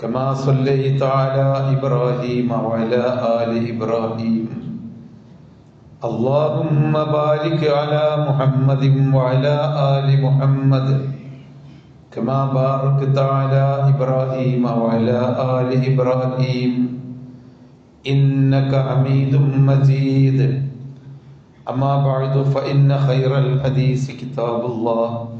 كما صليت على ابراهيم وعلى ال ابراهيم اللهم بارك على محمد وعلى ال محمد كما باركت على ابراهيم وعلى ال ابراهيم انك حميد مجيد. أما بعد، فإن خير الحديث كتاب الله.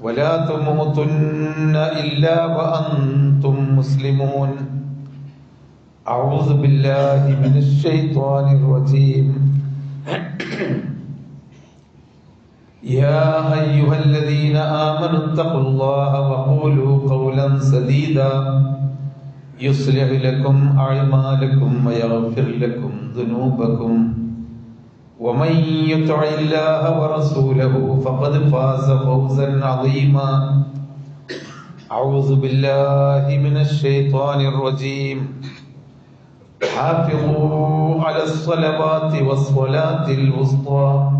ولا تموتن إلا وأنتم مسلمون. أعوذ بالله من الشيطان الرجيم. يا أيها الذين آمنوا اتقوا الله وقولوا قولا سديدا. يصلح لكم أعمالكم ويغفر لكم ذنوبكم. ومن يطع الله ورسوله فقد فاز فوزا عظيما. أعوذ بالله من الشيطان الرجيم. حافظوا على الصلوات والصلاة الوسطى.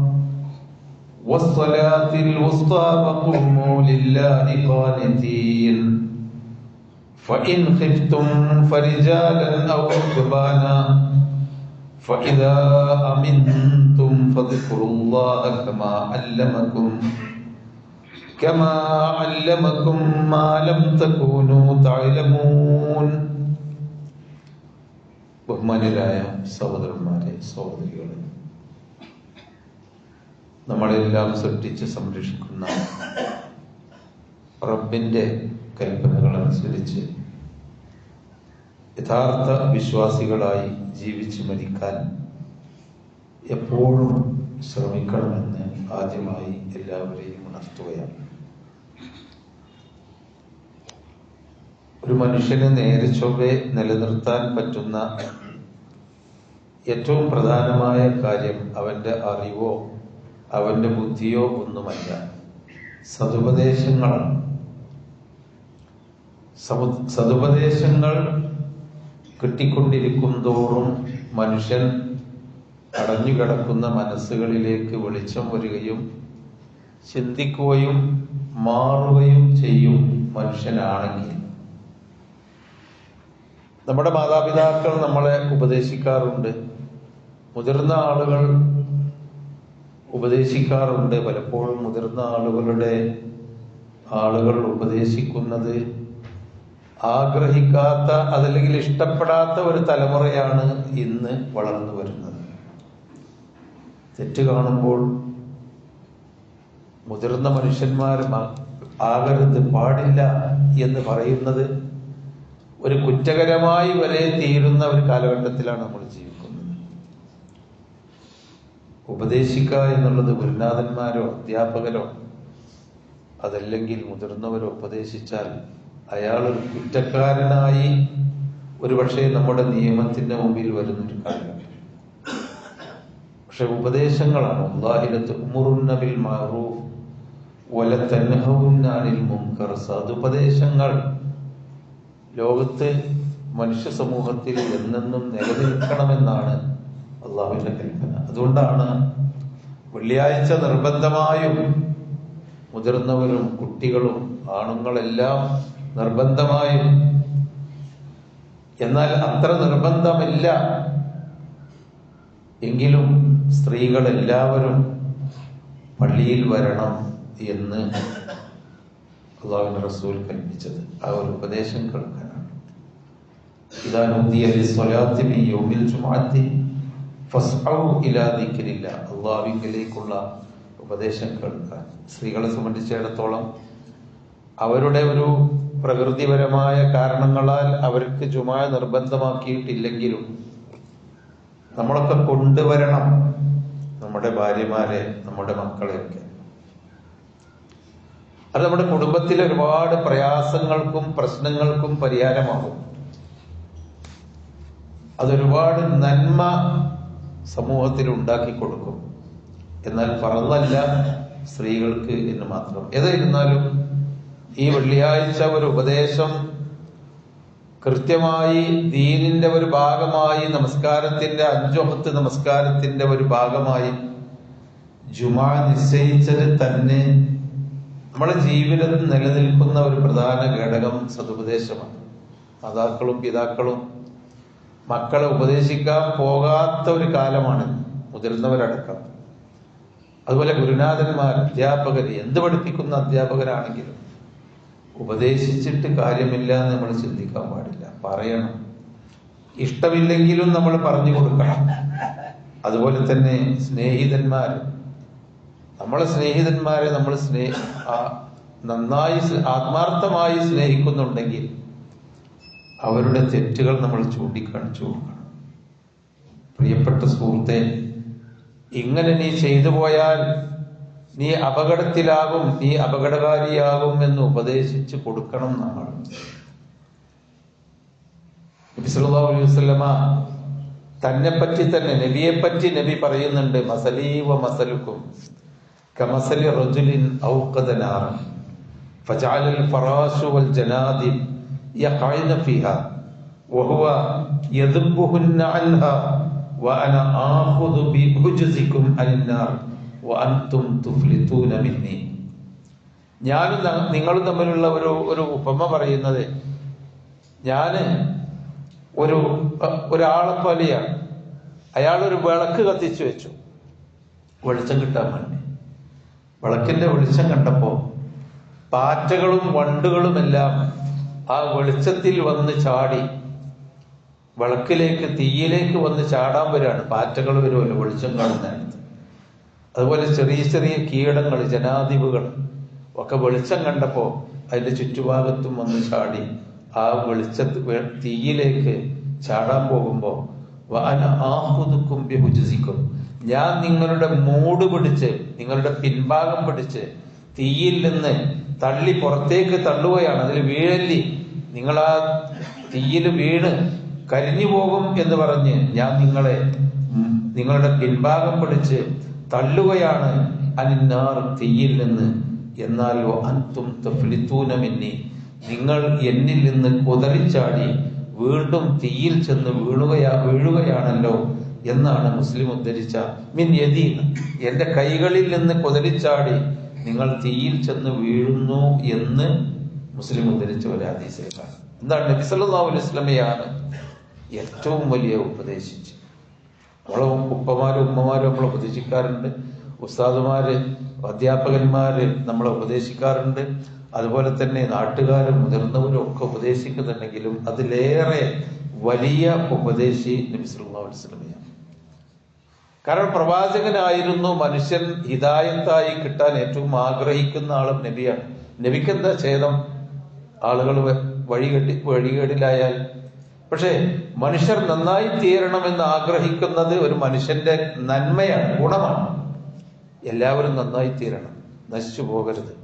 والصلاة الوسطى وقوموا لله قانتين. فإن خفتم فرجالا أو ركبانا فإذا أمنتم فاذكروا الله كما علمكم كما علمكم ما لم تكونوا تعلمون ബഹുമാനരായ സഹോദരന്മാരെ സഹോദരികളെ നമ്മളെല്ലാം സൃഷ്ടിച്ച് സംരക്ഷിക്കുന്ന റബ്ബിന്റെ കൽപ്പനകൾ അനുസരിച്ച് യഥാർത്ഥ വിശ്വാസികളായി ജീവിച്ചു മരിക്കാൻ എപ്പോഴും ശ്രമിക്കണമെന്ന് ആദ്യമായി എല്ലാവരെയും ഉണർത്തുകയാണ്. ഒരു മനുഷ്യന് നേരെ ചൊവ്വെ നിലനിർത്താൻ പറ്റുന്ന ഏറ്റവും പ്രധാനമായ കാര്യം അവന്റെ അറിവോ അവന്റെ ബുദ്ധിയോ ഒന്നുമല്ല. സതുപദേശങ്ങളാണ്. സതുപദേശങ്ങൾ കിട്ടിക്കൊണ്ടിരിക്കും തോറും മനുഷ്യൻ അടഞ്ഞുകിടക്കുന്ന മനസ്സുകളിലേക്ക് വെളിച്ചം വരികയും ചിന്തിക്കുകയും മാറുകയും ചെയ്യും മനുഷ്യനാണെങ്കിൽ. നമ്മുടെ മാതാപിതാക്കൾ നമ്മളെ ഉപദേശിക്കാറുണ്ട്. മുതിർന്ന ആളുകൾ ഉപദേശിക്കാറുണ്ട്. പലപ്പോഴും മുതിർന്ന ആളുകളുടെ ആളുകൾ ഉപദേശിക്കുന്നത് ആഗ്രഹിക്കാത്ത അതല്ലെങ്കിൽ ഇഷ്ടപ്പെടാത്ത ഒരു തലമുറയാണ് ഇന്ന് വളർന്നു വരുന്നത്. തെറ്റ് കാണുമ്പോൾ മുതിർന്ന മനുഷ്യന്മാർ ആകരുത് പാടില്ല എന്ന് പറയുന്നത് ഒരു കുറ്റകരമായി വരെ തീരുന്ന ഒരു കാലഘട്ടത്തിലാണ് നമ്മൾ ജീവിക്കുന്നത്. ഉപദേശിക്കുക എന്നുള്ളത് ഗുരുനാഥന്മാരോ അധ്യാപകരോ അതല്ലെങ്കിൽ മുതിർന്നവരോ ഉപദേശിച്ചാൽ അയാൾ ഒരു കുറ്റക്കാരനായി ഒരുപക്ഷെ നമ്മുടെ നിയമത്തിന്റെ മുമ്പിൽ വരുന്നൊരു കാര്യം. പക്ഷെ ഉപദേശങ്ങളാണ്. അള്ളാഹിലത്ത് ഉമുറുന്നബിൽ മാറൂഫ് വല തൻഹവുന്നാനിൽ മുൻകർ. സതുപദേശങ്ങൾ ലോകത്ത് മനുഷ്യ സമൂഹത്തിൽ എന്നെന്നും നിലനിൽക്കണമെന്നാണ് അള്ളാഹുവിന്റെ കൽപ്പന. അതുകൊണ്ടാണ് വെള്ളിയാഴ്ച നിർബന്ധമായും മുതിർന്നവരും കുട്ടികളും ആണുങ്ങളെല്ലാം നിർബന്ധമായും. എന്നാൽ അത്ര നിർബന്ധമില്ല. എങ്കിലും സ്ത്രീകൾ എല്ലാവരും പള്ളിയിൽ വരണം എന്ന് അള്ളാഹുവിന്റെ റസൂൽ കൽപ്പിച്ചത്. ആ ഒരു ഉപദേശം കേൾക്കാനാണ്. അള്ളാഹുവിലേക്കുള്ള ഉപദേശം കേൾക്കാൻ. സ്ത്രീകളെ സംബന്ധിച്ചിടത്തോളം അവരുടെ ഒരു പ്രകൃതിപരമായ കാരണങ്ങളാൽ അവർക്ക് ചുമ നിർബന്ധമാക്കിയിട്ടില്ലെങ്കിലും നമ്മളൊക്കെ കൊണ്ടുവരണം. നമ്മുടെ ഭാര്യമാരെ നമ്മുടെ മക്കളെയൊക്കെ. അത് നമ്മുടെ കുടുംബത്തിലെ ഒരുപാട് പ്രയാസങ്ങൾക്കും പ്രശ്നങ്ങൾക്കും പരിഹാരമാകും. അതൊരുപാട് നന്മ സമൂഹത്തിൽ ഉണ്ടാക്കി കൊടുക്കും എന്നാൽ പറന്നല്ല സ്ത്രീകൾക്ക് എന്ന് മാത്രം. ഏതായിരുന്നാലും ഈ വെള്ളിയാഴ്ച ഒരു ഉപദേശം കൃത്യമായി ദീനിന്റെ ഒരു ഭാഗമായി നമസ്കാരത്തിന്റെ അഞ്ചൊഹത്ത് നമസ്കാരത്തിന്റെ ഒരു ഭാഗമായി ജുമാ നിശ്ചയിച്ചത് തന്നെ നമ്മുടെ ജീവിതത്തിൽ നിലനിൽക്കുന്ന ഒരു പ്രധാന ഘടകം സതുപദേശമാണ്. മാതാക്കളും പിതാക്കളും മക്കളെ ഉപദേശിക്കാൻ പോകാത്ത ഒരു കാലമാണ് മുതിർന്നവരടക്കം. അതുപോലെ ഗുരുനാഥന്മാർ അധ്യാപകർ എന്ത് പഠിപ്പിക്കുന്ന അധ്യാപകരാണെങ്കിലും ഉപദേശിച്ചിട്ട് കാര്യമില്ല എന്ന് നമ്മൾ ചിന്തിക്കാൻ പാടില്ല. പറയണം. ഇഷ്ടമില്ലെങ്കിലും നമ്മൾ പറഞ്ഞു കൊടുക്കണം. അതുപോലെ തന്നെ സ്നേഹിതന്മാർ. നമ്മളെ സ്നേഹിതന്മാരെ നമ്മൾ സ്നേഹ നന്നായി ആത്മാർത്ഥമായി സ്നേഹിക്കുന്നുണ്ടെങ്കിൽ അവരുടെ തെറ്റുകൾ നമ്മൾ ചൂണ്ടിക്കാണിച്ചു കൊടുക്കണം. പ്രിയപ്പെട്ട സുഹൃത്തെ ഇങ്ങനെ നീ ചെയ്തു പോയാൽ നീ അപകടത്തിലാകും നീ അപകടകാരിയാകും എന്ന് ഉപദേശിച്ച് കൊടുക്കണം നമ്മൾ നബി സല്ലല്ലാഹു അലൈഹി വസല്ലമ തന്നെ പറ്റി തന്നെ നബിയെ പറ്റി നബി പറയുന്നുണ്ട് മസലീ വ മസലുക്കും കമസലി റജുലിൻ ഔഖദ നാറൻ فجعل الفراش والجنادب يقعن فيها وهو يذبهن عنها وأنا آخذ بحجزكم عن النار അന്തും തുഫ്ലിത്തൂന മിന്നി. ഞാനും നിങ്ങളും തമ്മിലുള്ള ഒരു ഒരു ഉപമ പറയുന്നത് ഞാൻ ഒരു ഒരാളെ പോലെയാണ് ഒരു വിളക്ക് കത്തിച്ചു വെച്ചു. വെളിച്ചം കിട്ടാൻ വേണ്ടി. വിളക്കിന്റെ വെളിച്ചം കണ്ടപ്പോൾ പാറ്റകളും വണ്ടുകളുമെല്ലാം ആ വെളിച്ചത്തിൽ വന്ന് ചാടി. വിളക്കിലേക്ക് തീയിലേക്ക് വന്ന് ചാടാൻ വരികയാണ് പാറ്റകൾ വരുമല്ലോ വെളിച്ചം കാണുന്നിടത്ത് അതുപോലെ ചെറിയ ചെറിയ കീടങ്ങൾ ജനാധിപുകൾ ഒക്കെ വെളിച്ചം കണ്ടപ്പോൾ അതിന്റെ ചുറ്റുഭാഗത്തും വന്ന് ചാടി. ആ വെളിച്ചത്ത് വെ- തീയിലേക്ക് ചാടാൻ പോകുമ്പോ വാന ആഹുതുക്കും വിഭുജിക്കും ഞാൻ നിങ്ങളുടെ മൂട് പിടിച്ച് നിങ്ങളുടെ പിൻഭാഗം പിടിച്ച് തീയിൽ നിന്ന് തള്ളി പുറത്തേക്ക് തള്ളുകയാണ്. അതിൽ വീഴല്ലി. നിങ്ങൾ ആ തീയിൽ വീണ് കരിഞ്ഞു പോകും എന്ന് പറഞ്ഞ് ഞാൻ നിങ്ങളെ നിങ്ങളുടെ പിൻഭാഗം പിടിച്ച് തള്ളുകയാണ്. അനിന്നാർ തീയിൽ നിന്ന്. എന്നാൽ അന്തും തഫ്ലിത്തൂനമിന്നി നിങ്ങൾ എന്നിൽ നിന്ന് കുതറിച്ചാടി. വീണ്ടും തീയിൽ ചെന്ന് വീണുകയാ വീഴുകയാണല്ലോ എന്നാണ് മുസ്ലിം ഉദ്ധരിച്ച മിൻ യദീൻ. എന്റെ കൈകളിൽ നിന്ന് കുതറിച്ചാടി. നിങ്ങൾ തീയിൽ ചെന്ന് വീഴുന്നു എന്ന് മുസ്ലിം ഉദ്ധരിച്ച ഒരു കാണാം. എന്താണ് നബി സല്ലല്ലാഹു അലൈഹി വസല്ലമയാണ് ഏറ്റവും വലിയ ഉപദേശിച്ച് നമ്മളെ ഉപ്പമാരും ഉമ്മമാരും നമ്മളെ ഉപദേശിക്കാറുണ്ട്. ഉസ്താദുമാര് അധ്യാപകന്മാര് നമ്മളെ ഉപദേശിക്കാറുണ്ട്. അതുപോലെ തന്നെ നാട്ടുകാരും മുതിർന്നവരും ഒക്കെ ഉപദേശിക്കുന്നുണ്ടെങ്കിലും അതിലേറെ വലിയ ഉപദേശി നബിസ്ലമിയാണ് കാരണം പ്രവാചകനായിരുന്നു മനുഷ്യൻ ഹിതായത്തായി കിട്ടാൻ ഏറ്റവും ആഗ്രഹിക്കുന്ന ആളും നബിയാണ്. നബിക്ക് എന്താ ഛേദം? ആളുകൾ വഴികെട്ടി വഴികേടിലായാൽ പക്ഷേ മനുഷ്യർ നന്നായി തീരണമെന്ന് ആഗ്രഹിക്കുന്നത് ഒരു മനുഷ്യന്റെ നന്മയാണ് ഗുണമാണ്. എല്ലാവരും നന്നായി തീരണം നശിച്ചു പോകരുത്.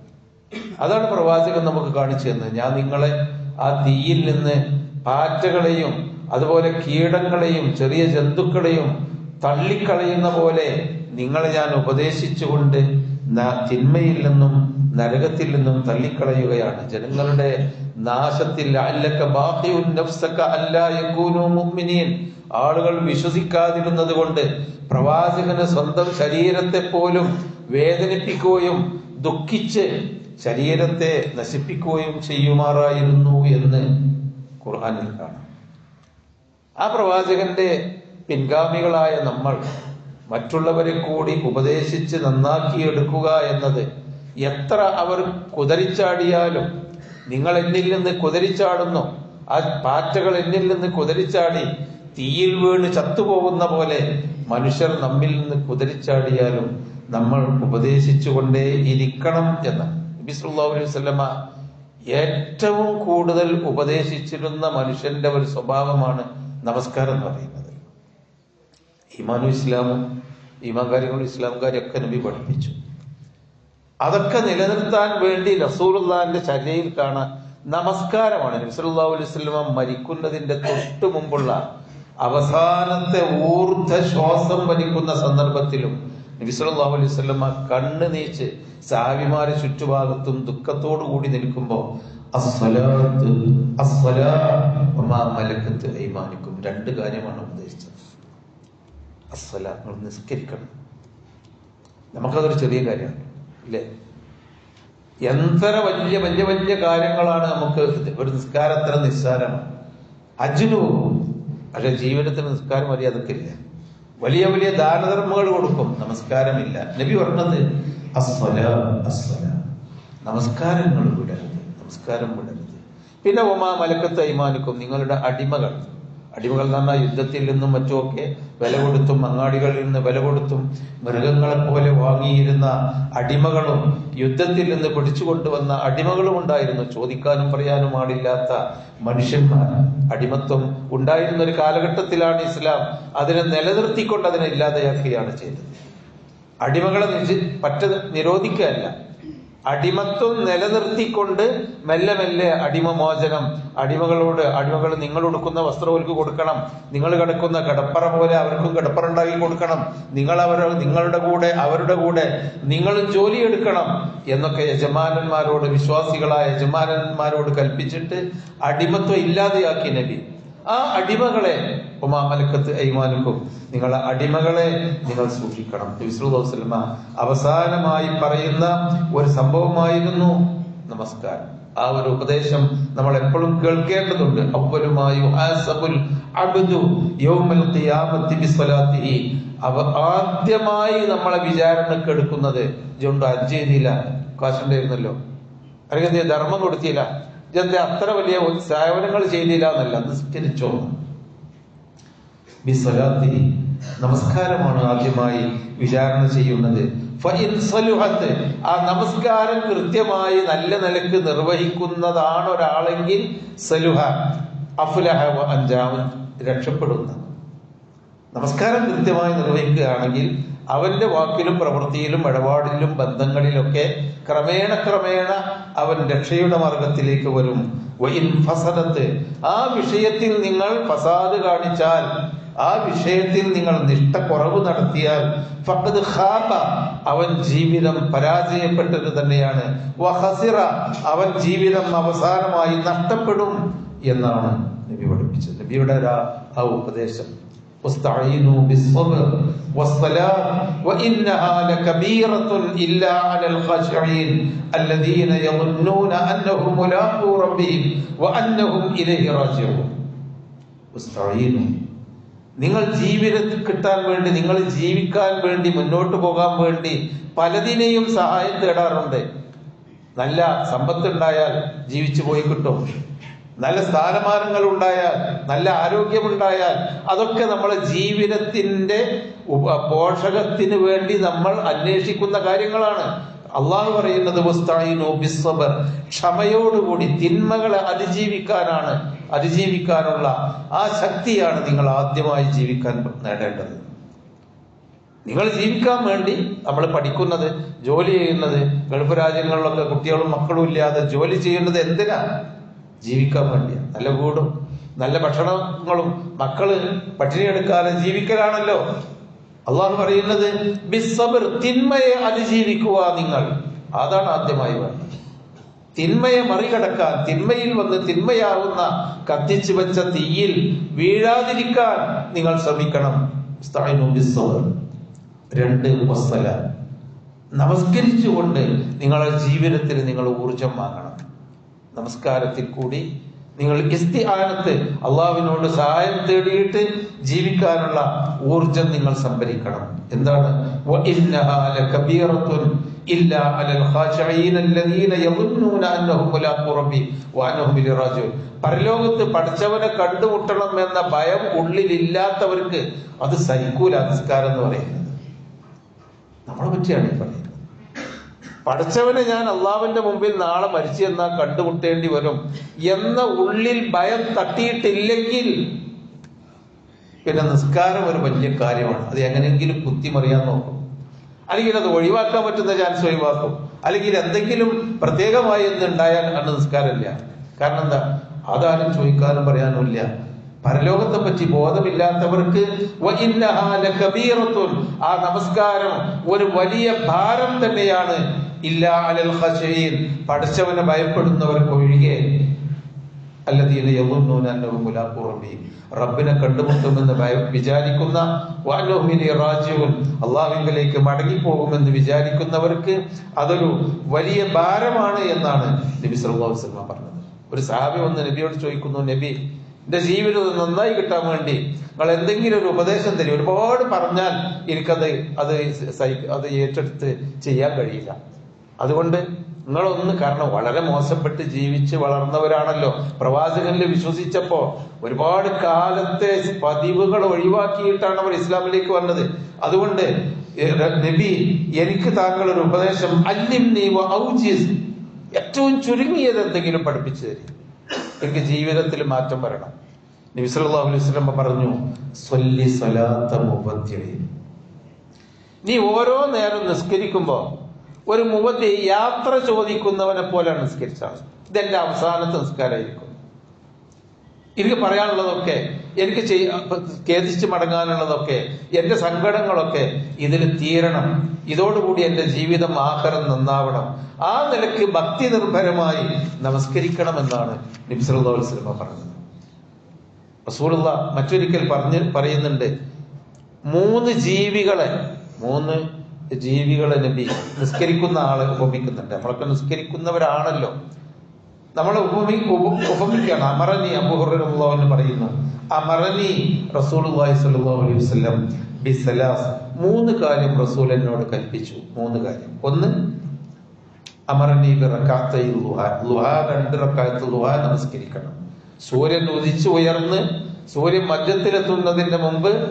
അതാണ് പ്രവാചകൻ നമുക്ക് കാണിച്ചു തന്നത്. ഞാൻ നിങ്ങളെ ആ തീയിൽ നിന്ന് പാറ്റകളെയും അതുപോലെ കീടങ്ങളെയും ചെറിയ ജന്തുക്കളെയും തള്ളിക്കളയുന്ന പോലെ നിങ്ങളെ ഞാൻ ഉപദേശിച്ചുകൊണ്ട് തിന്മയിൽ നിന്നും നരകത്തിൽ നിന്നും തള്ളിക്കളയുകയാണ്. ജനങ്ങളുടെ നാശത്തിൽ ആളുകൾ വിശ്വസിക്കാതിരുന്നത് കൊണ്ട് പ്രവാചകന് സ്വന്തം ശരീരത്തെ പോലും വേദനിപ്പിക്കുകയും ദുഃഖിച്ച് ശരീരത്തെ നശിപ്പിക്കുകയും ചെയ്യുമാറായിരുന്നു എന്ന് ഖുർആനിൽ കാണാം. ആ പ്രവാചകന്റെ പിൻഗാമികളായ നമ്മൾ മറ്റുള്ളവരെ കൂടി ഉപദേശിച്ച് നന്നാക്കിയെടുക്കുക എന്നത് എത്ര അവർ കുതരിച്ചാടിയാലും നിങ്ങൾ എന്നിൽ നിന്ന് കുതരിച്ചാടുന്നു. ആ പാറ്റകൾ എന്നിൽ നിന്ന് കുതരിച്ചാടി തീയിൽ വീണ് ചത്തുപോകുന്ന പോലെ മനുഷ്യർ നമ്മിൽ നിന്ന് കുതരിച്ചാടിയാലും നമ്മൾ ഉപദേശിച്ചുകൊണ്ടേ ഇരിക്കണം എന്ന് അലൈഹി വസല്ലമ ഏറ്റവും കൂടുതൽ ഉപദേശിച്ചിരുന്ന മനുഷ്യന്റെ ഒരു സ്വഭാവമാണ് നമസ്കാരം എന്ന് പറയുന്നത്. ഇമാനും ഇസ്ലാമും ഈമാൻ കാര്യങ്ങളും ഇസ്ലാം കാര്യമൊക്കെ നബി പഠിപ്പിച്ചു. അതൊക്കെ നിലനിർത്താൻ വേണ്ടി റസൂലുള്ളാന്റെ ചര്യയിൽ കാണാൻ നമസ്കാരമാണ്. നബിസ്വല്ലാസ്ലമ മരിക്കുന്നതിന്റെ തൊട്ട് മുമ്പുള്ള അവസാനത്തെ ഊർദ്ധ ശ്വാസം വലിക്കുന്ന സന്ദർഭത്തിലും നബി സല്ലല്ലാഹു അലൈഹി കണ്ണ് നീച്ച് സാവിമാരെ ചുറ്റുഭാഗത്തും ദുഃഖത്തോടു കൂടി നിൽക്കുമ്പോൾ അസ്വലാത്ത് രണ്ട് കാര്യമാണ് ഉദ്ദേശിച്ചത്. അസ്വല നിസ്കരിക്കണം. നമുക്കതൊരു ചെറിയ കാര്യമാണ്. ഇല്ലേ എത്ര വലിയ വലിയ വലിയ കാര്യങ്ങളാണ് നമുക്ക് ഒരു നിസ്കാരം അത്ര നിസ്സാരമാണ് അജിനു പോകും. പക്ഷെ ജീവിതത്തിന് നിസ്കാരം വലിയ ഇല്ല വലിയ വലിയ ദാനധർമ്മങ്ങൾ കൊടുക്കും. നമസ്കാരമില്ല. നബി പറഞ്ഞത് അസ്വല അസ്വല നമസ്കാരങ്ങൾ വിടരുത്. നമസ്കാരം വിടരുത്. പിന്നെ ഒമാ മലക്കത്ത് അയ്മാനിക്കും നിങ്ങളുടെ അടിമകൾ. അടിമകൾ എന്ന് പറഞ്ഞാൽ യുദ്ധത്തിൽ നിന്നും മറ്റുമൊക്കെ വില കൊടുത്തും അങ്ങാടികളിൽ നിന്ന് വില കൊടുത്തും മൃഗങ്ങളെ പോലെ വാങ്ങിയിരുന്ന അടിമകളും യുദ്ധത്തിൽ നിന്ന് പിടിച്ചു കൊണ്ടുവന്ന അടിമകളും ഉണ്ടായിരുന്നു. ചോദിക്കാനും പറയാനും ആളില്ലാത്ത മനുഷ്യന്മാർ അടിമത്വം ഉണ്ടായിരുന്ന ഒരു കാലഘട്ടത്തിലാണ് ഇസ്ലാം. അതിനെ നിലനിർത്തിക്കൊണ്ട് അതിനെ ഇല്ലാതെയാക്കുകയാണ് ചെയ്തത്. അടിമകളെ പറ്റ നിരോധിക്കുകയല്ല. അടിമത്വം നിലനിർത്തിക്കൊണ്ട് മെല്ലെ മെല്ലെ അടിമമോചനം അടിമകളോട് അടിമകൾ നിങ്ങൾ ഉടുക്കുന്ന വസ്ത്രം അവർക്ക് കൊടുക്കണം. നിങ്ങൾ കിടക്കുന്ന കിടപ്പറ പോലെ അവർക്കും കിടപ്പറ ഉണ്ടാക്കി കൊടുക്കണം. നിങ്ങൾ അവർ നിങ്ങളുടെ കൂടെ അവരുടെ കൂടെ നിങ്ങൾ ജോലി എടുക്കണം എന്നൊക്കെ യജമാനന്മാരോട് വിശ്വാസികളായ യജമാനന്മാരോട് കൽപ്പിച്ചിട്ട് അടിമത്വം ഇല്ലാതെയാക്കി നബി. ആ അടിമകളെ ഒമാമലക്കത്ത് ഐമാനുക്കും നിങ്ങളെ അടിമകളെ നിങ്ങൾ സൂക്ഷിക്കണം. വസ്ലമ അവസാനമായി പറയുന്ന ഒരു സംഭവമായിരുന്നു നമസ്കാരം. ആ ഒരു ഉപദേശം നമ്മൾ എപ്പോഴും കേൾക്കേണ്ടതുണ്ട്. അവ ആദ്യമായി നമ്മളെ വിചാരണക്ക് എടുക്കുന്നത്. ജോണ്ട് അജ് ചെയ്തില്ല. കാശുണ്ടായിരുന്നല്ലോ. അല്ലെങ്കിൽ ധർമ്മം കൊടുത്തില്ല. ഇതെന്താ അത്ര വലിയ സേവനങ്ങൾ ചെയ്തില്ല എന്നല്ല നിസ്കരിച്ചോ. ബിസ്വലാത്തി നമസ്കാരമാണ് ആദ്യമായി വിചാരണ ചെയ്യുന്നത്. ആ നമസ്കാരം കൃത്യമായി നല്ല നിലയ്ക്ക് നിർവഹിക്കുന്നതാണ് ഒരാളെങ്കിൽ സലുഹ അഫുലഹ അഞ്ചാമൻ രക്ഷപ്പെടുന്ന. നമസ്കാരം കൃത്യമായി നിർവഹിക്കുകയാണെങ്കിൽ അവന്റെ വാക്കിലും പ്രവൃത്തിയിലും ഇടപാടിലും ബന്ധങ്ങളിലൊക്കെ ക്രമേണ ക്രമേണ അവൻ രക്ഷയുടെ മാർഗത്തിലേക്ക് വരും. വൈൻ ഫസദത്ത്. ആ വിഷയത്തിൽ നിങ്ങൾ ഫസാദ് കാണിച്ചാൽ ആ വിഷയത്തിൽ നിങ്ങൾ നിഷ്ഠ കുറവ് നടത്തിയാൽ ഫഖദ് ഖാബ അവൻ ജീവിതം പരാജയപ്പെട്ടത് തന്നെയാണ്. വഹസിറ അവൻ ജീവിതം അവസാനമായി നഷ്ടപ്പെടും എന്നാണ് നബി പഠിപ്പിച്ചത്. നബിയുടെ ആ- ഉപദേശം. واستعينوا بالصبر والصلاة وإنها لكبيرة إلا على الخاشعين الذين يظنون أنهم ملاقو ربهم وأنهم إليه راجعون واستعينوا നിങ്ങൾ ജീവിതത്തിൽ കിട്ടാൻ വേണ്ടി നിങ്ങൾ ജീവിക്കാൻ വേണ്ടി മുന്നോട്ട് പോകാൻ വേണ്ടി പലതിനെയും സഹായം തേടാറുണ്ട് നല്ല സമ്പത്ത് ഉണ്ടായാൽ ജീവിച്ചു പോയി കിട്ടും നല്ല സ്ഥാനമാനങ്ങൾ ഉണ്ടായാൽ നല്ല ആരോഗ്യമുണ്ടായാൽ അതൊക്കെ നമ്മളെ ജീവിതത്തിന്റെ ഉപ- പോഷകത്തിന് വേണ്ടി നമ്മൾ അന്വേഷിക്കുന്ന കാര്യങ്ങളാണ്. അള്ളാഹു പറയുന്നത് "വസ്തഈനു ബിസ്സബർ." ക്ഷമയോടുകൂടി തിന്മകളെ അതിജീവിക്കാനാണ് അതിജീവിക്കാനുള്ള ആ ശക്തിയാണ് നിങ്ങൾ ആദ്യമായി ജീവിക്കാൻ നേടേണ്ടത്. നിങ്ങൾ ജീവിക്കാൻ വേണ്ടി നമ്മൾ പഠിക്കുന്നത് ജോലി ചെയ്യുന്നത് ഗൾഫ് രാജ്യങ്ങളിലൊക്കെ കുട്ടികളും മക്കളും ഇല്ലാതെ ജോലി ചെയ്യുന്നത് എന്തിനാ? ജീവിക്കാൻ വേണ്ടിയാണ് നല്ല വീടും നല്ല ഭക്ഷണങ്ങളും മക്കൾ പട്ടിണി എടുക്കാതെ ജീവിക്കലാണല്ലോ. അള്ളാഹു പറയുന്നത് തിന്മയെ അതിജീവിക്കുക നിങ്ങൾ. അതാണ് ആദ്യമായി വേണ്ടത് തിന്മയെ മറികടക്കാൻ തിന്മയിൽ വന്ന് തിന്മയാവുന്ന കത്തിച്ചു വെച്ച തീയിൽ വീഴാതിരിക്കാൻ നിങ്ങൾ ശ്രമിക്കണം. രണ്ട് വസ്സല. നമസ്കരിച്ചുകൊണ്ട് നിങ്ങളുടെ ജീവിതത്തിൽ നിങ്ങൾ ഊർജം വാങ്ങണം. നമസ്കാരത്തിൽ കൂടി നിങ്ങൾ ഇസ്തി ആനത്ത് അള്ളാവിനോട് സഹായം തേടിയിട്ട് ജീവിക്കാനുള്ള ഊർജം നിങ്ങൾ സംഭരിക്കണം. എന്താണ്? പരലോകത്ത് പഠിച്ചവനെ കണ്ടുമുട്ടണം എന്ന ഭയം ഉള്ളിലില്ലാത്തവർക്ക് അത് സഹിക്കൂല നമസ്കാരം എന്ന് പറയുന്നത്. നമ്മളെ പറ്റിയാണ് ഈ പറയുന്നത്. പഠിച്ചവനെ ഞാൻ അള്ളാവിന്റെ മുമ്പിൽ നാളെ മരിച്ചു എന്നാ കണ്ടുമുട്ടേണ്ടി വരും എന്ന ഉള്ളിൽ ഭയം തട്ടിയിട്ടില്ലെങ്കിൽ പിന്നെ നിസ്കാരം ഒരു വലിയ കാര്യമാണ്. അത് എങ്ങനെയെങ്കിലും കുത്തിമറിയാൻ നോക്കും. അല്ലെങ്കിൽ അത് ഒഴിവാക്കാൻ പറ്റുന്ന ചാൻസ് ഒഴിവാക്കും. അല്ലെങ്കിൽ എന്തെങ്കിലും പ്രത്യേകമായി എന്തുണ്ടായാൽ അന്ന് നിസ്കാരമില്ല. കാരണം എന്താ? അതാരും ചോദിക്കാനും പറയാനും ഇല്ല. പരലോകത്തെ പറ്റി ബോധമില്ലാത്തവർക്ക്. ആ നമസ്കാരം ഒരു വലിയ ഭാരം തന്നെയാണ്. ഇല്ല അലൽ പഠിച്ചവനെ ഭയപ്പെടുന്നവർക്ക് ഒഴികെ അല്ലതീന യവുന്നൂന അന്നഹും മുലാഖു റബ്ബിനെ കണ്ടുമുട്ടുമെന്ന് വിചാരിക്കുന്ന വാനോഹിനി റാജിഉൻ അള്ളാഹുവിലേക്ക് മടങ്ങിപ്പോകുമെന്ന് വിചാരിക്കുന്നവർക്ക് അതൊരു വലിയ ഭാരമാണ് എന്നാണ് നബി സല്ലല്ലാഹു അലൈഹി വസല്ലം പറഞ്ഞത്. ഒരു സഹാബി ഒന്ന് നബിയോട് ചോദിക്കുന്നു നബി എന്റെ ജീവിതം നന്നായി കിട്ടാൻ വേണ്ടി നിങ്ങൾ എന്തെങ്കിലും ഒരു ഉപദേശം തരും ഒരുപാട് പറഞ്ഞാൽ എനിക്കത് അത് അത് ഏറ്റെടുത്ത് ചെയ്യാൻ കഴിയില്ല. അതുകൊണ്ട് നിങ്ങളൊന്ന് കാരണം വളരെ മോശപ്പെട്ട് ജീവിച്ച് വളർന്നവരാണല്ലോ. പ്രവാചകനിൽ വിശ്വസിച്ചപ്പോ ഒരുപാട് കാലത്തെ പതിവുകൾ ഒഴിവാക്കിയിട്ടാണ് അവർ ഇസ്ലാമിലേക്ക് വന്നത്. അതുകൊണ്ട് നബി എനിക്ക് താങ്കൾ ഒരു ഉപദേശം അല്ലിം നീ ഏറ്റവും ചുരുങ്ങിയത് എന്തെങ്കിലും പഠിപ്പിച്ചു തരും. എനിക്ക് ജീവിതത്തിൽ മാറ്റം വരണം. നബി സല്ലല്ലാഹു അലൈഹി വസല്ലം പറഞ്ഞു സലാത്ത നീ ഓരോ നേരം നിസ്കരിക്കുമ്പോ ഒരു മുവതി യാത്ര ചോദിക്കുന്നവനെ പോലെയാണ് നിസ്കരിച്ചാൽ. ഇതെന്റെ അവസാനത്തെ നിസ്കാരമായിരിക്കും. എനിക്ക് പറയാനുള്ളതൊക്കെ എനിക്ക് ഖേദിച്ച് മടങ്ങാനുള്ളതൊക്കെ എന്റെ സങ്കടങ്ങളൊക്കെ ഇതിൽ തീരണം. ഇതോടുകൂടി എന്റെ ജീവിതം ആഹരം നന്നാവണം. ആ നിലയ്ക്ക് ഭക്തി നിർഭരമായി നമസ്കരിക്കണം എന്നാണ് നിബ്സലുദ്ദോത്സലമ പറഞ്ഞത്. റസൂലുള്ള മറ്റൊരിക്കൽ പറഞ്ഞ് പറയുന്നുണ്ട് മൂന്ന് ജീവികളെ മൂന്ന് ജീവികളെ നബി നിസ്കരിക്കുന്ന ആളെ ഉപമിക്കുന്നുണ്ട്. നമ്മളൊക്കെ നിസ്കരിക്കുന്നവരാണല്ലോ. നമ്മളെ ഉപമി ഉപ- ഉപമിക്കുകയാണ്. അമറനി അബുഹുറന്ന് പറയുന്നു അമറനി റസൂൽ അലൈഹി വസല്ലം ബിസലാസ് മൂന്ന് കാര്യം റസൂൽ എന്നോട് കൽപ്പിച്ചു. മൂന്ന് കാര്യം. ഒന്ന് അമറനി രണ്ട് നമസ്കരിക്കണം സൂര്യൻ ഉദിച്ചു ഉയർന്ന് സൂര്യൻ മധ്യത്തിലെത്തുന്നതിന്റെ മുമ്പ്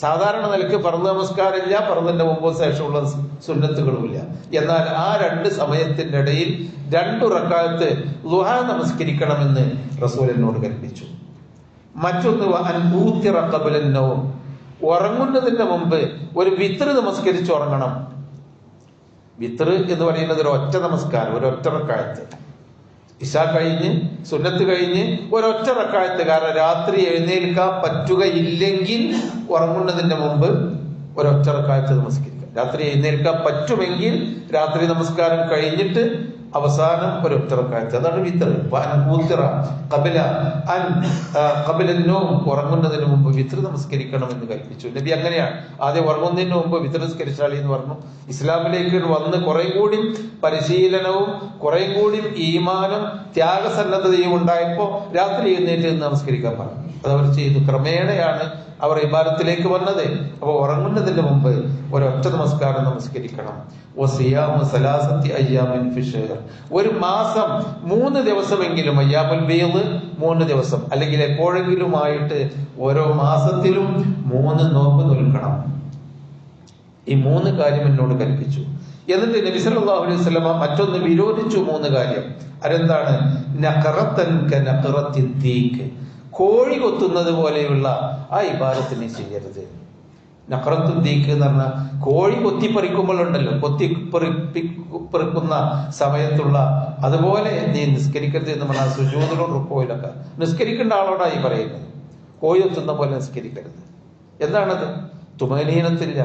സാധാരണ നിലയ്ക്ക് പറന്ന് നമസ്കാരമില്ല പറന്നിന്റെ മുമ്പോ ശേഷമുള്ള സുന്നത്തുകളുമില്ല. എന്നാൽ ആ രണ്ട് സമയത്തിന്റെ ഇടയിൽ രണ്ടു റക്കാലത്ത് ലുഹ നമസ്കരിക്കണമെന്ന് റസൂൽ കൽപ്പിച്ചു. മറ്റൊന്ന് അൻപൂത്തിറക്കബുലന്നവും ഉറങ്ങുന്നതിന് മുമ്പ് ഒരു വിത്ര നമസ്കരിച്ച് ഉറങ്ങണം. വിത്ര എന്ന് പറയുന്നത് ഒരു ഒറ്റ നമസ്കാരം ഒരു ഒറ്റ റക്കായത്ത്. ഇശ കഴിഞ്ഞ് സുന്നത്ത് കഴിഞ്ഞ് ഒരൊറ്റ റക്കായത്ത്. കാരണം രാത്രി എഴുന്നേൽക്കാൻ പറ്റുകയില്ലെങ്കിൽ ഉറങ്ങുന്നതിന്റെ മുമ്പ് ഒരൊറ്റ റക്കായത്ത് നമസ്കരിക്കാം രാത്രി എഴുന്നേൽക്കാൻ പറ്റുമെങ്കിൽ രാത്രി നമസ്കാരം കഴിഞ്ഞിട്ട് അവസാനം ഒരു ഉത്തരക്കാഴ്ച അതാണ് വിത്തർ. കൂത്തിറ കപില അൻ കപിലന്നോ ഉറങ്ങുന്നതിന് മുമ്പ് വിത്ര നമസ്കരിക്കണം എന്ന് കൽപ്പിച്ചു. നബി അങ്ങനെയാണ്. ആദ്യം ഉറങ്ങുന്നതിന് മുമ്പ് വിത്ര നമസ്കരിച്ചാളി എന്ന് പറഞ്ഞു. ഇസ്ലാമിലേക്ക് വന്ന് കുറെ കൂടി പരിശീലനവും കുറെ കൂടി ഈമാനും ത്യാഗസന്നദ്ധതയും ഉണ്ടായപ്പോ രാത്രി എഴുന്നേറ്റ് നമസ്കരിക്കാൻ പറഞ്ഞു. അതവർ ചെയ്തു. ക്രമേണയാണ് അവർ ഇബാദത്തിലേക്ക് വന്നത്. അപ്പൊ ഉറങ്ങുന്നതിന് മുമ്പ് ഒരൊറ്റ നമസ്കാരം നമസ്കരിക്കണം. ഒരു മാസം മൂന്ന് ദിവസമെങ്കിലും അയ്യാമുൽ ബെയ്ത് മൂന്ന് ദിവസം. അല്ലെങ്കിൽ എപ്പോഴെങ്കിലുമായിട്ട് ഓരോ മാസത്തിലും മൂന്ന് നോമ്പ് നിൽക്കണം. ഈ മൂന്ന് കാര്യം എന്നോട് കൽപ്പിച്ചു. എന്നിട്ട് നബി അലൈഹി വസല്ലമ മറ്റൊന്ന് വിരോധിച്ചു മൂന്ന് കാര്യം. ദീക്ക് കോഴി കൊത്തുന്നത് പോലെയുള്ള ആ ഇബാദത്തിനെ ചെയ്യരുത്. നഖറത്തു ദീക്ക് എന്ന് പറഞ്ഞാൽ കോഴി കൊത്തിപ്പറിക്കുമ്പോഴുണ്ടല്ലോ കൊത്തി പറിക്കുന്ന സമയത്തുള്ള അതുപോലെ നീ നിസ്കരിക്കരുത് എന്ന് പറഞ്ഞാൽ സുജൂതിലും റുക്കോയിലൊക്കെ നിസ്കരിക്കേണ്ട ആളോടായി പറയുന്നത്? കോഴി കൊത്തുന്ന പോലെ നിസ്കരിക്കരുത്. എന്താണത്? തുമനീനത്തില്ല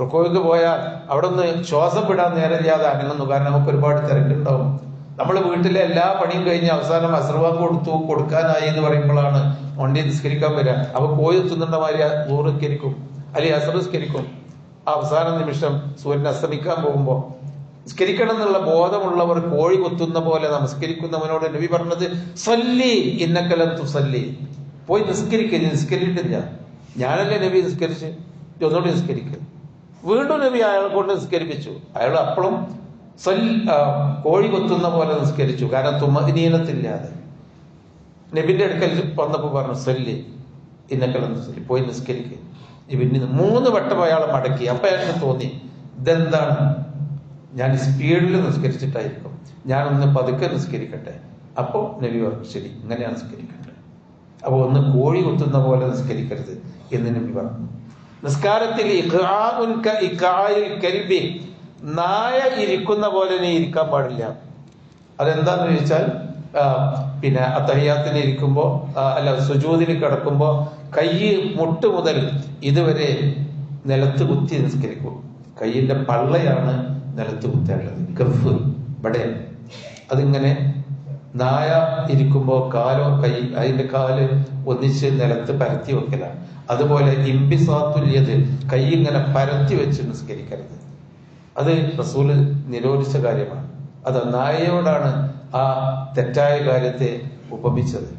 റുക്കോയ്ക്ക് പോയാൽ അവിടെ ശ്വാസം വിടാൻ നേരമില്ലാതെ അനങ്ങുന്നു കാരണം നമുക്ക് ഒരുപാട് തിരക്കുണ്ടാവും. നമ്മൾ വീട്ടിലെ എല്ലാ പണിയും കഴിഞ്ഞ് അവസാനം അസർവാൻ കൊടുത്തു കൊടുക്കാനായി എന്ന് പറയുമ്പോഴാണ് വണ്ടി നിസ്കരിക്കാൻ വരിക. അപ്പൊ പോയി എത്തുന്നുണ്ട മാതിരി നൂറുസ്കരിക്കും അല്ലെങ്കിൽ അസർ നിസ്കരിക്കും. ആ അവസാന നിമിഷം സൂര്യൻ അസ്തമിക്കാൻ പോകുമ്പോ നിസ്കരിക്കണം എന്നുള്ള ബോധമുള്ളവർ കോഴി കൊത്തുന്ന പോലെ നമസ്കരിക്കുന്നവനോട് നബി പറഞ്ഞത് സല്ലി ഇന്നക്കലം തുസല്ലി. പോയി നിസ്കരിക്കുക നിസ്കരിച്ചിട്ടില്ല ഞാനല്ലേ നബി നിസ്കരിച്ച്? ഒന്നുകൂടി നിസ്കരിക്കുക വീണ്ടും നബി അയാളെ കൊണ്ട് നിസ്കരിപ്പിച്ചു. അയാൾ അപ്പോഴും സൽ കോഴി കൊത്തുന്ന പോലെ നിസ്കരിച്ചു. കാരണം തുമനീനത്തില്ലാതെ നബിന്റെ അടുക്കൽ വന്നപ്പോ പറഞ്ഞു സല്ലി ഇന്നക്കലം പോയി നിസ്കരിക്കുക പിന്നെ മൂന്ന് വട്ടം അയാൾ മടക്കി. അപ്പൊ അയാൾക്ക് തോന്നി ഇതെന്താണ്? ഞാൻ സ്പീഡിൽ നിസ്കരിച്ചിട്ടായിരിക്കും. ഞാനൊന്ന് പതുക്കെ നിസ്കരിക്കട്ടെ. അപ്പോൾ നബി പറഞ്ഞു ശരി ഇങ്ങനെയാണ് നിസ്കരിക്കേണ്ടത്. അപ്പോൾ ഒന്ന് കോഴി കൊത്തുന്ന പോലെ നിസ്കരിക്കരുത് എന്ന് നബി പറഞ്ഞു. നിസ്കാരത്തിൽ നായ ഇരിക്കുന്ന പോലെ നീ ഇരിക്കാൻ പാടില്ല. അതെന്താന്ന് ചോദിച്ചാൽ പിന്നെ അത്തഹിയാത്തിന് ഇരിക്കുമ്പോൾ അല്ല സുജൂതിന് കിടക്കുമ്പോൾ കൈ മുട്ട് മുതൽ ഇതുവരെ നിലത്ത് കുത്തി നിസ്കരിക്കും. കൈയിന്റെ പള്ളയാണ് നിലത്ത് കുത്തേണ്ടത്. ഗഫ് ഇവിടെ അതിങ്ങനെ നായ ഇരിക്കുമ്പോൾ കാലോ കൈ അതിന്റെ കാൽ ഒന്നിച്ച് നിലത്ത് പരത്തി വെക്കലാണ് അതുപോലെ ഇമ്പിസാത്തുല്യത് കൈ ഇങ്ങനെ പരത്തി വെച്ച് നിസ്കരിക്കരുത്. അത് റസൂൽ നിരോധിച്ച കാര്യമാണ്. അത് നായയോടാണ് ആ തെറ്റായ കാര്യത്തെ ഉപമിച്ചത്.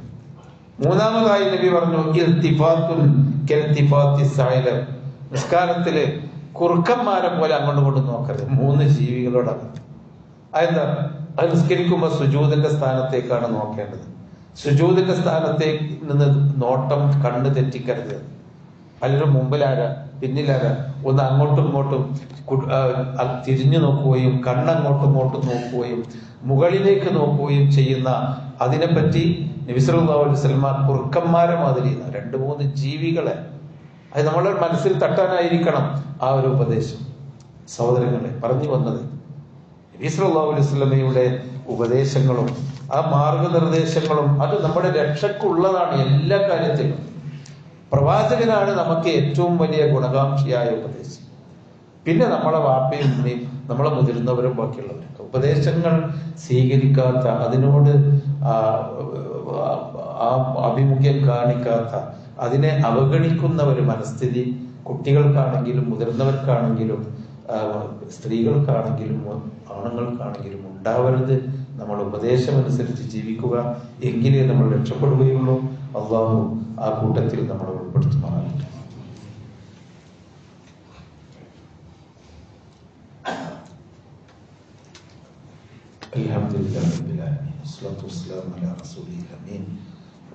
മൂന്നാമതായി നബി പറഞ്ഞു നിസ്കാരത്തിൽ കുറുക്കന്മാരെ പോലെ അങ്ങോട്ട് കൊണ്ട് നോക്കരുത്. മൂന്ന് ജീവികളോടാണ്. അതെന്താ? അത് നിസ്കരിക്കുമ്പോൾ സുജൂതിന്റെ സ്ഥാനത്തേക്കാണ് നോക്കേണ്ടത്. സുജൂതിന്റെ സ്ഥാനത്തേക്ക് നിന്ന് നോട്ടം കണ്ണ് തെറ്റിക്കരുത്. പലരും മുമ്പിലാരാ? പിന്നിലാരാ ഒന്ന് അങ്ങോട്ടും ഇങ്ങോട്ടും തിരിഞ്ഞു നോക്കുകയും കണ്ണങ്ങോട്ടും ഇങ്ങോട്ടും നോക്കുകയും മുകളിലേക്ക് നോക്കുകയും ചെയ്യുന്ന അതിനെപ്പറ്റി നബിസ്വല്ലാ വസ്ലമ കുറുക്കന്മാരെ മാതിരി രണ്ട് മൂന്ന് ജീവികളെ. അത് നമ്മളെ മനസ്സിൽ തട്ടാനായിരിക്കണം ആ ഒരു ഉപദേശം. സഹോദരങ്ങളെ പറഞ്ഞു വന്നത് നബീസ്വല്ലാഹു അലൈഹി ഉപദേശങ്ങളും ആ മാർഗനിർദ്ദേശങ്ങളും അത് നമ്മുടെ രക്ഷക്കുള്ളതാണ് എല്ലാ കാര്യത്തിലും. പ്രവാചകനാണ് നമുക്ക് ഏറ്റവും വലിയ ഗുണകാംക്ഷിയായ ഉപദേശം. പിന്നെ നമ്മളെ വാപ്പയും ഉമ്മയും നമ്മളെ മുതിർന്നവരും ബാക്കിയുള്ളവരൊക്കെ ഉപദേശങ്ങൾ സ്വീകരിക്കാത്ത അതിനോട് ആ, ആഭിമുഖ്യം കാണിക്കാത്ത അതിനെ അവഗണിക്കുന്ന ഒരു മനസ്ഥിതി കുട്ടികൾക്കാണെങ്കിലും മുതിർന്നവർക്കാണെങ്കിലും സ്ത്രീകൾക്കാണെങ്കിലും ആണുങ്ങൾക്കാണെങ്കിലും ഉണ്ടാവരുത്. നമ്മൾ ഉപദേശമനുസരിച്ച് ജീവിക്കുക. എങ്കിലേ നമ്മൾ രക്ഷപ്പെടുകയുള്ളൂ. അള്ളാഹു ആ കൂട്ടത്തിൽ നമ്മളെ ഉൾപ്പെടുത്തുമാറാകട്ടെ الحمد لله رب العالمين والصلاة والسلام على رسوله الأمين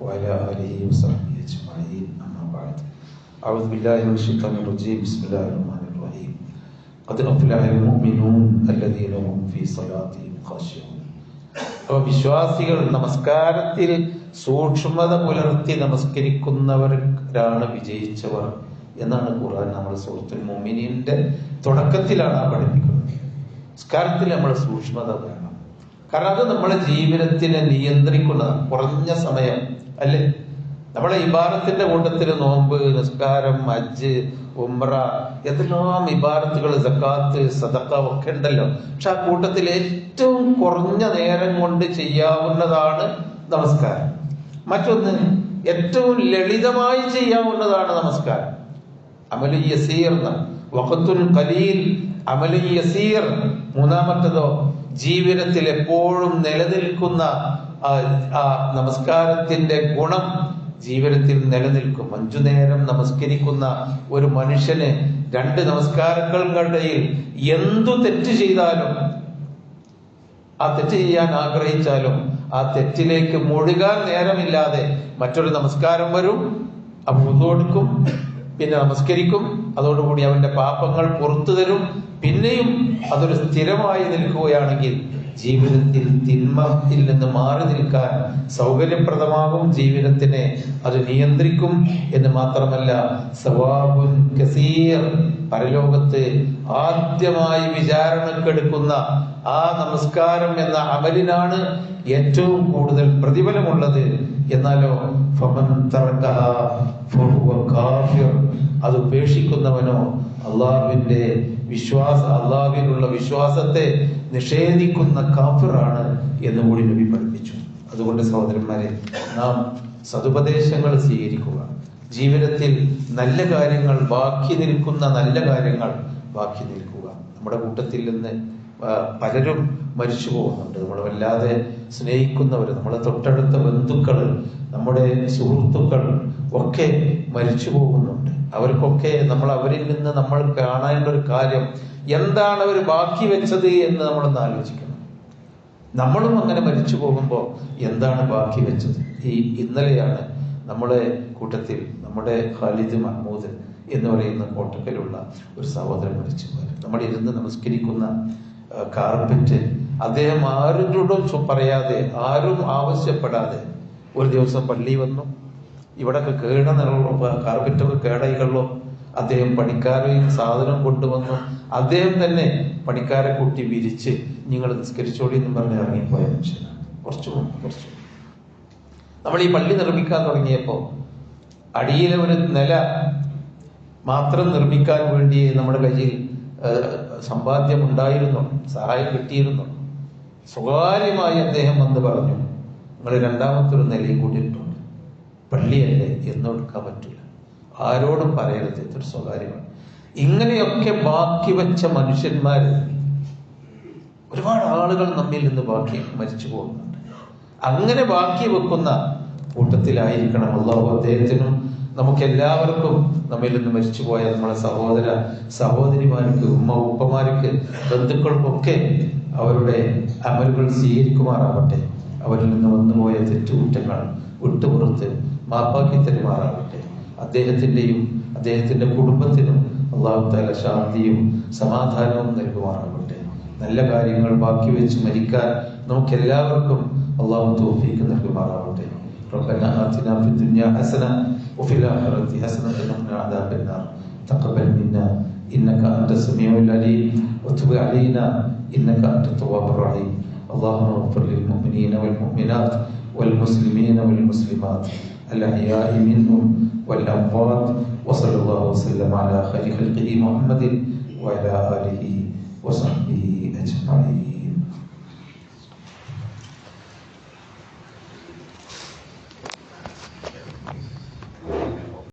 وعلى آله وصحبه أجمعين أما بعد أعوذ بالله من الشيطان الرجيم بسم الله الرحمن الرحيم قد أفلح المؤمنون الذين هم في صلاتهم خاشعون അപ്പൊ വിശ്വാസികൾ നമസ്കാരത്തിൽ സൂക്ഷ്മത പുലർത്തി നമസ്കരിക്കുന്നവരാണ് വിജയിച്ചവർ എന്നാണ് ഖുർആൻ നമ്മൾ സുഹൃത്തുൽ മൊമിനിന്റെ തുടക്കത്തിലാണ് ആ പഠിപ്പിക്കുന്നത്. സംസ്കാരത്തിൽ നമ്മൾ സൂക്ഷ്മത വേണം കാരണം അത് നമ്മളെ ജീവിതത്തിനെ നിയന്ത്രിക്കുന്ന കുറഞ്ഞ സമയം അല്ലേ? നമ്മളെ ഇബാറത്തിന്റെ കൂട്ടത്തിൽ നോമ്പ് നിസ്കാരം അജ്ജ് ഉമ്ര എന്തെല്ലാം ഇബാറത്തുകൾ സക്കാത്ത് സദക്ക ഒക്കെ ഉണ്ടല്ലോ. പക്ഷെ ആ കൂട്ടത്തിൽ ഏറ്റവും കുറഞ്ഞ നേരം കൊണ്ട് ചെയ്യാവുന്നതാണ് നമസ്കാരം. മറ്റൊന്ന് ഏറ്റവും ലളിതമായി ചെയ്യാവുന്നതാണ് നമസ്കാരം. അമലു യസീർ ഖലീൽ അമലു യസീർ മൂന്നാമത്തതോ ജീവിതത്തിൽ എപ്പോഴും നിലനിൽക്കുന്ന ആ, ആ നമസ്കാരത്തിന്റെ ഗുണം ജീവിതത്തിൽ നിലനിൽക്കും. അഞ്ചു നേരം നമസ്കരിക്കുന്ന ഒരു മനുഷ്യന് രണ്ട് നമസ്കാരങ്ങൾക്കിടയിൽ എന്തു തെറ്റ് ചെയ്താലും ആ തെറ്റ് ചെയ്യാൻ ആഗ്രഹിച്ചാലും ആ തെറ്റിലേക്ക് മുഴുകാൻ നേരമില്ലാതെ മറ്റൊരു നമസ്കാരം വരും. അവൻ കൊടുക്കും പിന്നെ നമസ്കരിക്കും. അതോടുകൂടി അവന്റെ പാപങ്ങൾ പുറത്തു തരും. പിന്നെയും അതൊരു സ്ഥിരമായി നിൽക്കുകയാണെങ്കിൽ ജീവിതത്തിൽ തിന്മത്തിൽ നിന്ന് മാറി നിൽക്കാൻ സൗകര്യപ്രദമാകും. ജീവിതത്തിനെ അത് നിയന്ത്രിക്കും എന്ന് മാത്രമല്ല സവാബുൻ കസീർ പരലോകത്ത് ആദ്യമായി വിചാരണക്കെടുക്കുന്ന ആ നമസ്കാരം എന്ന അമലിനാണ് ഏറ്റവും കൂടുതൽ പ്രതിഫലമുള്ളത്. എന്നാലോ അത് ഉപേക്ഷിക്കുന്നവനോ അള്ളാഹുവിന്റെ വിശ്വാസ അള്ളാഹുവിനുള്ള വിശ്വാസത്തെ നിഷേധിക്കുന്ന കാഫിറാണ് എന്ന് കൂടി നബി പഠിപ്പിച്ചു. അതുകൊണ്ട് സഹോദരന്മാരെ നാം സതുപദേശങ്ങൾ സ്വീകരിക്കുക. ജീവിതത്തിൽ നല്ല കാര്യങ്ങൾ ബാക്കി നിൽക്കുന്ന നല്ല കാര്യങ്ങൾ ബാക്കി നിൽക്കുക. നമ്മുടെ കൂട്ടത്തിൽ നിന്ന് പലരും മരിച്ചു പോകുന്നുണ്ട്. നമ്മൾ വല്ലാതെ സ്നേഹിക്കുന്നവർ നമ്മളെ തൊട്ടടുത്ത ബന്ധുക്കൾ നമ്മുടെ സുഹൃത്തുക്കൾ ഒക്കെ മരിച്ചു പോകുന്നുണ്ട്. അവർക്കൊക്കെ നമ്മൾ അവരിൽ നിന്ന് നമ്മൾ കാണേണ്ട ഒരു കാര്യം എന്താണ് അവർ ബാക്കി വെച്ചത് എന്ന് നമ്മളൊന്ന് ആലോചിക്കണം. നമ്മളും അങ്ങനെ മരിച്ചു പോകുമ്പോൾ എന്താണ് ബാക്കി വെച്ചത്? ഈ ഇന്നലെയാണ് നമ്മുടെ കൂട്ടത്തിൽ നമ്മുടെ ഖാലിദ് മഹ്മൂദ് എന്ന് പറയുന്ന കോട്ടക്കലുള്ള ഒരു സഹോദരൻ മരിച്ചു പോയത്. നമ്മൾ ഇരുന്ന് നമസ്കരിക്കുന്ന കാർപ്പറ്റ് അദ്ദേഹം ആരോടും പറയാതെ ആരും ആവശ്യപ്പെടാതെ ഒരു ദിവസം പള്ളി വന്നു. ഇവിടൊക്കെ കേട നിറമുള്ള കാർപ്പറ്റൊക്കെ കേടൈകളോ അദ്ദേഹം പണിക്കാരെയും സാധനം കൊണ്ടുവന്നു. അദ്ദേഹം തന്നെ പണിക്കാരെ കൂട്ടി വിരിച്ച് നിങ്ങൾ നിസ്കരിച്ചോളി എന്ന് പറഞ്ഞ് ഇറങ്ങിപ്പോയ മനുഷ്യനാണ്. കുറച്ചു കുറച്ചു നമ്മൾ ഈ പള്ളി നിർമ്മിക്കാൻ തുടങ്ങിയപ്പോൾ അടിയിലെ ഒരു നില മാത്രം നിർമ്മിക്കാൻ വേണ്ടി നമ്മുടെ കയ്യിൽ സമ്പാദ്യം ഉണ്ടായിരുന്നു സഹായം കിട്ടിയിരുന്നു. സ്വകാര്യമായി അദ്ദേഹം വന്ന് പറഞ്ഞു നിങ്ങൾ രണ്ടാമത്തെ ഒരു നിലയും കൂടി ഇട്ടുണ്ട് പള്ളിയല്ലേ എന്നോടുക്കാൻ പറ്റില്ല. ആരോടും പറയരുത് ഇതൊരു സ്വകാര്യമാണ്. ഇങ്ങനെയൊക്കെ ബാക്കി വെച്ച മനുഷ്യന്മാര് ഒരുപാട് ആളുകൾ നമ്മിൽ നിന്ന് ബാക്കി മരിച്ചു പോകുന്നുണ്ട്. അങ്ങനെ ബാക്കി വെക്കുന്ന കൂട്ടത്തിലായിരിക്കണം അള്ളാഹു അദ്ദേഹത്തിനും നമുക്ക് എല്ലാവർക്കും നമ്മിൽ നിന്ന് മരിച്ചുപോയ നമ്മളെ സഹോദര സഹോദരിമാർക്ക് ഉമ്മ ഉപ്പമാർക്ക് ബന്ധുക്കൾക്കൊക്കെ അവരുടെ അമലുകൾ സ്വീകരിക്കുമാറാവട്ടെ അവരിൽ നിന്ന് വന്നുപോയ തെറ്റുകുറ്റങ്ങൾ വിട്ടുപുറത്ത് മാപ്പാക്കി തരുമാറാവട്ടെ അദ്ദേഹത്തിന്റെയും അദ്ദേഹത്തിന്റെ കുടുംബത്തിനും അള്ളാഹു താല ശാന്തിയും സമാധാനവും നൽകുമാറാവട്ടെ നല്ല കാര്യങ്ങൾ ബാക്കി വെച്ച് മരിക്കാൻ നമുക്ക് എല്ലാവർക്കും അള്ളാഹു തോഫീക്ക് നൽകുമാറാവട്ടെ ربنا آتنا في الدنيا حسنة وفي الآخرة حسنة وقنا عذاب النار. تقبل منا. إنك أنت السميع العليم. وتب علينا. إنك أنت التواب الرحيم. اللهم اغفر للمؤمنين والمؤمنات والمسلمين والمسلمات. الأحياء منهم والأموات. وصلى الله وسلم على خير خلقه محمد وعلى آله وصحبه أجمعين.